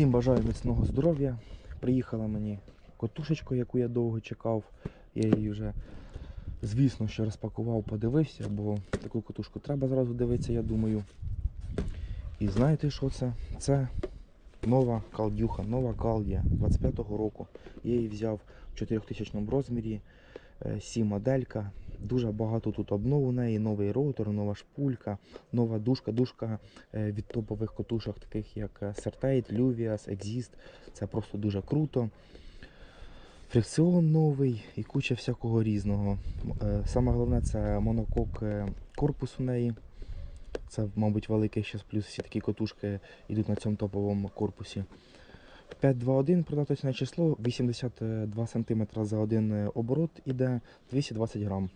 Всім бажаю міцного здоров'я. Приїхала мені котушечка, яку я довго чекав. Я її вже, звісно, що розпакував, подивився, бо таку котушку треба зразу дивитися, я думаю. І знаєте, що це? Це нова калдюха, нова калдія 25-го року. Я її взяв в 4000 розмірі. Е, Сі моделька. Дуже багато тут обнов у неї, новий ротор, нова шпулька, нова дужка, дужка е, від топових котушок, таких як е, Certate, Luvias, Exist. Це просто дуже круто. Фрикціон новий і куча всякого різного. Саме головне це монокок корпус у неї. Це, мабуть, великий ще плюс всі такі котушки йдуть на цьому топовому корпусі. 521 продаточне число, 82 см за один е, оборот іде 220 грам.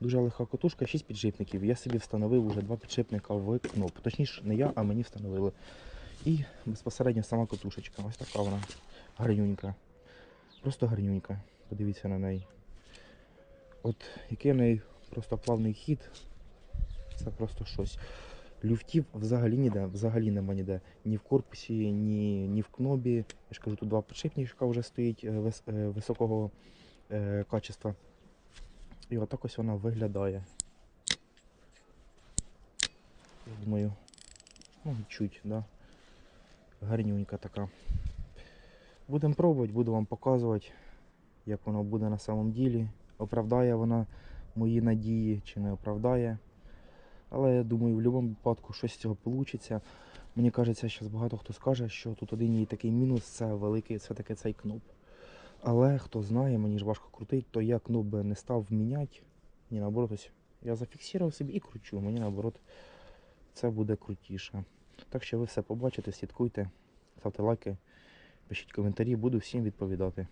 Дуже легка котушка, 6 підшипників. Я собі встановив уже два підшипника в кноп. Точніше, не я, а мені встановили. І безпосередньо сама котушечка. Ось така вона гарнюнька. Просто гарнюнька. Подивіться на неї. От який в неї просто плавний хід. Це просто щось. Люфтів взагалі ніде, взагалі нема ніде. Ні в корпусі, ні, ні в кнобі. Я ж кажу, тут два підшипничка вже стоїть е, вис- е, високого е, качества. І отак ось вона виглядає. Я думаю, ну, чуть, да. Гарнюнька така. Будемо пробувати, буду вам показувати, як воно буде на самом ділі. Оправдає вона мої надії чи не оправдає. Але я думаю, в будь-якому випадку щось з цього вийде. Мені кажеться, зараз багато хто скаже, що тут один її такий мінус це великий, все-таки цей кноп. Але хто знає, мені ж важко крутити, то я кноп не став міняти. Ні, наоборот, ось я зафіксував собі і кручу. Мені наоборот це буде крутіше. Так що ви все побачите, слідкуйте, ставте лайки, пишіть коментарі, буду всім відповідати.